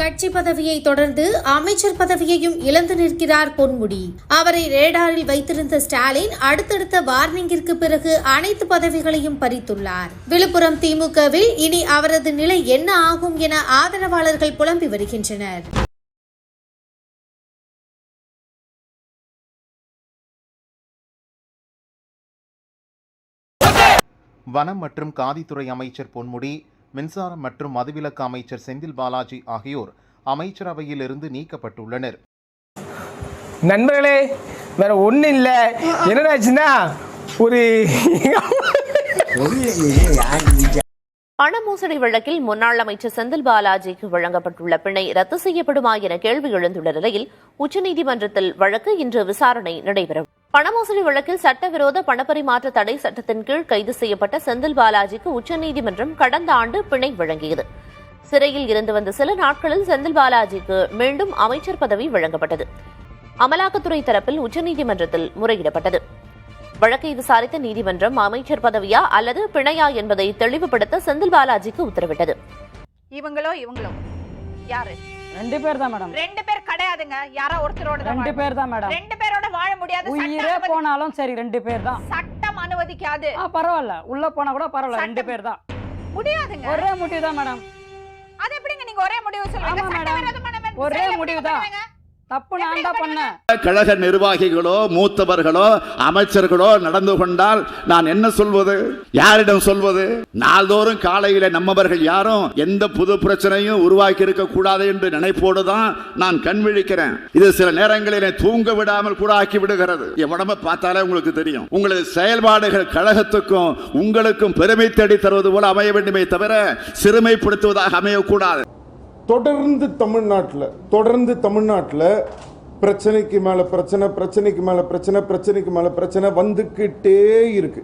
கட்சி பதவியை தொடர்ந்து அமைச்சர் பதவியையும் இழந்து நிற்கிறார் பொன்முடி. அவரை ரேடாரில் வைத்திருந்த ஸ்டாலின் அடுத்தடுத்த வார்னிங்கிற்கு பிறகு அனைத்து பதவிகளையும் பறித்துள்ளார். விழுப்புரம் திமுகவில் இனி அவரது நிலை என்ன ஆகும் என ஆதரவாளர்கள் புலம்பி வருகின்றனர். வனம் மற்றும் காதித்துறை அமைச்சர் பொன்முடி மின்சாரம் மற்றும் மதுவிலக்கு அமைச்சர் செந்தில் பாலாஜி ஆகியோர் அமைச்சரவையிலிருந்து நீக்கப்பட்டுள்ளனர். நண்பர்களே வேற ஒன்றும் இல்லை. என்னடாச்சுன்னா ஒரு பண மோசடி வழக்கில் முன்னாள் அமைச்சர் செந்தில் பாலாஜிக்கு வழங்கப்பட்டுள்ள பிணை ரத்து செய்யப்படுமா என கேள்வி எழுந்துள்ள நிலையில் உச்சநீதிமன்றத்தில் வழக்கு இன்று விசாரணை நடைபெறும் பண மோசடி வழக்கில் சட்டவிரோத பணப்பரிமாற்ற தடை சட்டத்தின் கீழ் கைது செய்யப்பட்ட செந்தில் பாலாஜிக்கு உச்சநீதிமன்றம் கடந்த ஆண்டு பிணை வழங்கியது. சிறையில் இருந்து வந்த சில நாட்களில் செந்தில் பாலாஜிக்கு மீண்டும் அமைச்சர் பதவி வழங்கப்பட்டது. அமலாக்கத்துறை தரப்பில் உச்சநீதிமன்றத்தில் முறையிடப்பட்டது. வழக்கை விசாரித்த நீதிமன்றம் அமைச்சர் பதவியா அல்லது பிணையா என்பதை தெளிவுபடுத்த செந்தில் பாலாஜிக்கு உத்தரவிட்டது. இவங்களோ இவங்களோ? யாரு? ரெண்டு பேர் தான் மேடம். ரெண்டு பேர் கிடையாதுங்க. யாரோ ஒருத்தரோட தான் ரெண்டு பேர் தான் மேடம். ரெண்டு முடியாது. உயிரே போனாலும் சரி ரெண்டு பேர் தான் சட்டம் அனுமதிக்காது. பரவாயில்ல. உள்ள போனா கூட பரவாயில்ல ரெண்டு பேர் தான் முடியாதுங்க. ஒரே முடிவு தான் மேடம். அது எப்படிங்க நீங்க ஒரே முடிவு. சட்டவிரோதமான ஒரே முடிவு தான். தப்பு நான் தான் பண்ணேன். கழக நிர்வாகிகளோ மூத்தவர்களோ அமைச்சர்களோ நடந்து கொண்டால் நான் என்ன சொல்வது? யாரிடம் சொல்வது? நாள்தோறும் காலையில நம்மவர்கள் யாரும் எந்த புது பிரச்சனையும் உருவாக்கி இருக்க கூடாது என்று நினைப்போடு தான் நான் கண் விழிக்கிறேன். இது சில நேரங்களில் தூங்க விடாமல் கூட ஆக்கி விடுகிறது. என் உடம்ப பார்த்தாலே உங்களுக்கு தெரியும். உங்களது செயல்பாடுகள் கழகத்துக்கும் உங்களுக்கும் பெருமை தேடி தருவது போல அமைய வேண்டுமே தவிர சிறுமைப்படுத்துவதாக அமையக்கூடாது. தொடர்ந்து தமிழ்நாட்டில் தொடர்ந்து தமிழ்நாட்டில் பிரச்சனைக்கு மேலே பிரச்சனை பிரச்சனைக்கு மேலே பிரச்சனை பிரச்சனைக்கு மேலே பிரச்சனை வந்துக்கிட்டே இருக்கு.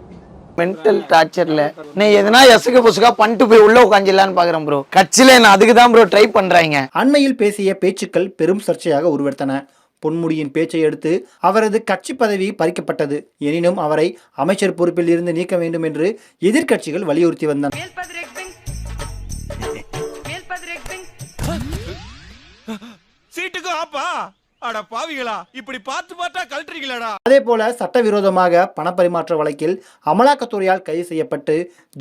மென்டல் டார்ச்சர்ல நீ எதனா எசுக்கு புசுக்கா பண்ணிட்டு போய் உள்ள உட்காந்துலான்னு பாக்குறேன் ப்ரோ கட்சியில நான் அதுக்கு தான் ப்ரோ ட்ரை பண்றாங்க. அண்மையில் பேசிய பேச்சுக்கள் பெரும் சர்ச்சையாக உருவெடுத்தன. பொன்முடியின் பேச்சை அடுத்து அவரது கட்சி பதவி பறிக்கப்பட்டது. எனினும் அவரை அமைச்சர் பொறுப்பில் இருந்து நீக்க வேண்டும் என்று எதிர்க்கட்சிகள் வலியுறுத்தி வந்தன. சீட்டுக்கு ஆப்பா? அட பாவிகளா இப்படி பார்த்து பார்த்தா கழட்டுறீங்களாடா. அதே போல சட்டவிரோதமாக பணப்பரிமாற்ற வழக்கில் அமலாக்கத்துறையால் கைது செய்யப்பட்டு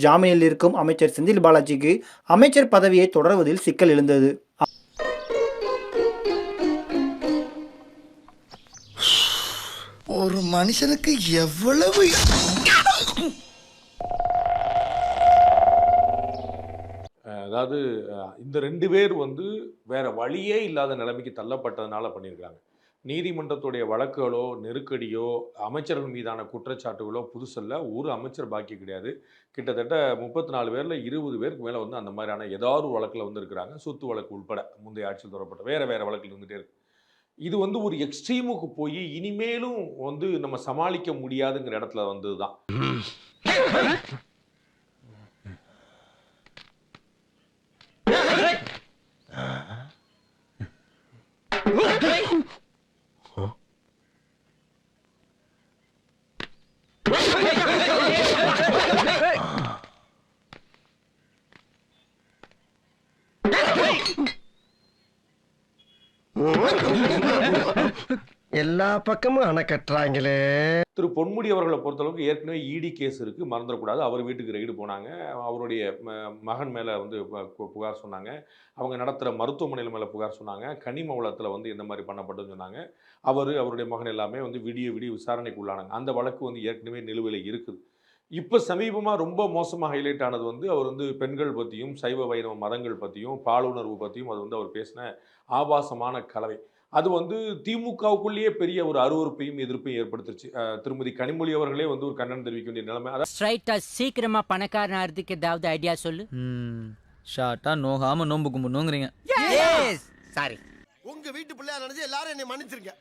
ஜாமீனில் இருக்கும் அமைச்சர் செந்தில் பாலாஜிக்கு அமைச்சர் பதவியை தொடர்வதில் சிக்கல் எழுந்தது. ஒரு மனுஷனுக்கு எவ்வளவு அதாவது இந்த ரெண்டு பேர் வந்து வேற வழியே இல்லாத நிலைமைக்கு தள்ளப்பட்டதுனால பண்ணியிருக்காங்க. நீதிமன்றத்துடைய வழக்குகளோ நெருக்கடியோ அமைச்சர்கள் மீதான குற்றச்சாட்டுகளோ புதுசல்ல ஒரு அமைச்சர் பாக்கி கிடையாது. கிட்டத்தட்ட முப்பத்தி நாலு பேரில் இருபது பேருக்கு மேலே வந்து அந்த மாதிரியான ஏதாவது ஒரு வழக்கில் வந்து இருக்கிறாங்க. சொத்து வழக்கு உட்பட முந்தைய ஆட்சியில் தொடரப்பட்ட வேறு வேறு வழக்கில் இருந்துகிட்டே இருக்கு. இது வந்து ஒரு எக்ஸ்ட்ரீமுக்கு போய் இனிமேலும் வந்து நம்ம சமாளிக்க முடியாதுங்கிற இடத்துல வந்தது தான் எல்லா பக்கமும் அணை கட்டுறாங்களே. திரு பொன்முடி அவர்களை பொறுத்தளவுக்கு ஏற்கனவே இடி கேஸ் இருக்குது மறந்துடக்கூடாது. அவர் வீட்டுக்கு ரெய்டு போனாங்க. அவருடைய ம- மகன் மேலே வந்து புகார் சொன்னாங்க. அவங்க நடத்துகிற மருத்துவமனையில் மேலே புகார் சொன்னாங்க. கனிம வளத்தில் வந்து இந்த மாதிரி பண்ணப்பட்டதுன்னு சொன்னாங்க. அவர் அவருடைய மகன் எல்லாமே வந்து விடிய விடிய விசாரணைக்கு உள்ளானாங்க. அந்த வழக்கு வந்து ஏற்கனவே நிலுவையில் இருக்குது. இப்போ சமீபமாக ரொம்ப மோசமாக ஹைலைட் ஆனது வந்து அவர் வந்து பெண்கள் பற்றியும் சைவ வைணவ மதங்கள் பற்றியும் பாலுணர்வு பற்றியும் அது வந்து அவர் பேசின ஆபாசமான கலவை. அது வந்து திமுகவுக்குள்ளேயே பெரிய ஒரு அருவருப்பையும் எதிர்ப்பையும் ஏற்படுத்துச்சு. திருமதி கனிமொழி அவர்களே வந்து ஒரு கண்டனம் தெரிவிக்க வேண்டிய நிலைமை. அதாவது ஸ்ட்ரைட்டா சீக்கிரமா பணக்காரன் ஆகிறதுக்கு ஏதாவது ஐடியா சொல்லு. ஷார்ட்டா நோகாம நோம்பு கும்பிடணுங்கிறீங்க. சாரி உங்க வீட்டு பிள்ளையா நினைச்சு எல்லாரும் என்னை மன்னிச்சிருக்க